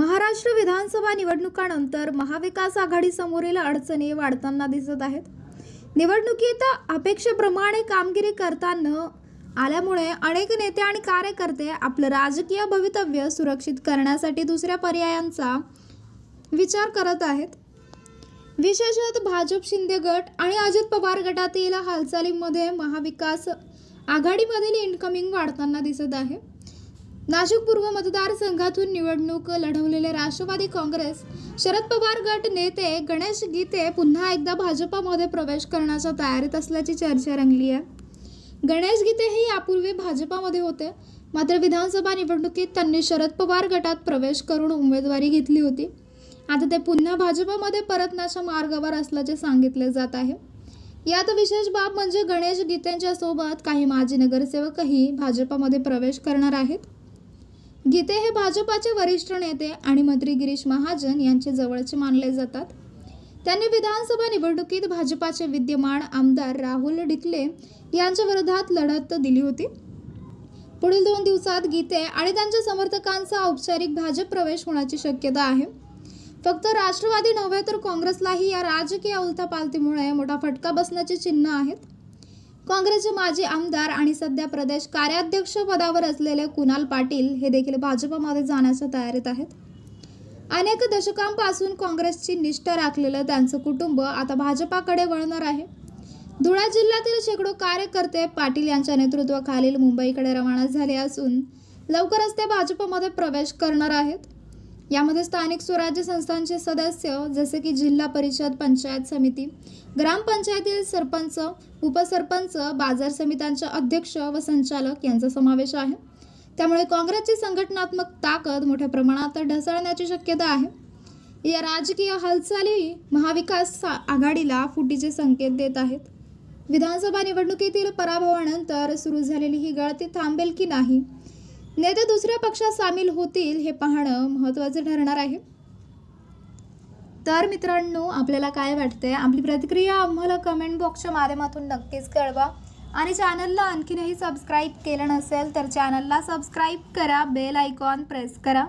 महाराष्ट्र विधानसभा निवडणुकानंतर महाविकास आघाडीसमोरील अडचणी वाढताना दिसत आहेत. निवडणुकीत अपेक्षेप्रमाणे कामगिरी करताना आल्यामुळे अनेक नेते आणि कार्यकर्ते आपलं राजकीय भवितव्य सुरक्षित करण्यासाठी दुसऱ्या पर्यायांचा विचार करत आहेत. विशेषतः भाजप शिंदे गट आणि अजित पवार गटातील हालचालींमध्ये महाविकास आघाडीमधील इन्कमिंग वाढताना दिसत आहे. नाशिक पूर्व मतदारसंघातून निवडणूक लढवलेले राष्ट्रवादी काँग्रेस शरद पवार गट नेते गणेश गीते पुन्हा एकदा भाजपामध्ये प्रवेश करण्याच्या तयारीत असल्याची चर्चा रंगली आहे. गणेश गीते हे यापूर्वी भाजपामध्ये होते. मात्र विधानसभा निवडणुकीत त्यांनी शरद पवार गटात प्रवेश करून उमेदवारी घेतली होती. आता ते पुन्हा भाजपामध्ये परतण्याच्या मार्गावर असल्याचे सांगितले जात आहे. यात विशेष बाब म्हणजे गणेश गीतेंच्या सोबत काही माजी नगरसेवकही भाजपामध्ये प्रवेश करणार आहेत. गीते हे भाजपाचे वरिष्ठ नेते आणि मंत्री गिरीश महाजन यांचे जवळचे मानले जातात. त्यांनी विधानसभा निवडणुकीत भाजपाचे विद्यमान आमदार राहुल डिकले यांच्या विरोधात लढत दिली होती. पुढील दोन दिवसात गीते आणि त्यांच्या समर्थकांचा औपचारिक भाजप प्रवेश होण्याची शक्यता आहे. फक्त राष्ट्रवादी नव्हे तर काँग्रेसलाही या राजकीय उलथापालथीमुळे मोठा फटका बसण्याची चिन्ह आहेत. काँग्रेसचे माजी आमदार आणि सध्या प्रदेश कार्याध्यक्ष पदावर असलेले कुणाल पाटील हे देखील भाजपमध्ये जाण्याच्या तयारीत आहेत. अनेक दशकांपासून काँग्रेसची निष्ठा राखलेलं त्यांचं कुटुंब आता भाजपाकडे वळणार आहे. धुळे जिल्ह्यातील शेकडो कार्यकर्ते पाटील यांच्या नेतृत्वाखालील मुंबईकडे रवाना झाले असून लवकरच ते भाजपमध्ये प्रवेश करणार आहेत. यामध्ये स्थानिक स्वराज्य संस्थांचे सदस्य जसे की जिल्हा परिषद पंचायत समिती ग्रामपंचायतीतील सरपंच उपसरपंच बाजार समित्यांचे अध्यक्ष व संचालक यांचा समावेश आहे. त्यामुळे काँग्रेसची संघटनात्मक ताकद मोठ्या प्रमाणात ढसळण्याची शक्यता आहे. या राजकीय हालचाली महाविकास सा- आघाडीला फुटीचे संकेत देत आहेत. विधानसभा निवडणुकीतील पराभवानंतर सुरू झालेली ही गळती थांबेल की नाही नेते दुसऱ्या पक्षात सामील होतील हे पाहणं महत्त्वाचं ठरणार आहे. तर मित्रांनो आपल्याला काय वाटतंय? आपली प्रतिक्रिया आम्हाला कमेंट बॉक्सच्या माध्यमातून नक्कीच कळवा. आणि चॅनलला आणखीनही सबस्क्राईब केलं नसेल तर चॅनलला सबस्क्राईब करा बेल आयकॉन प्रेस करा.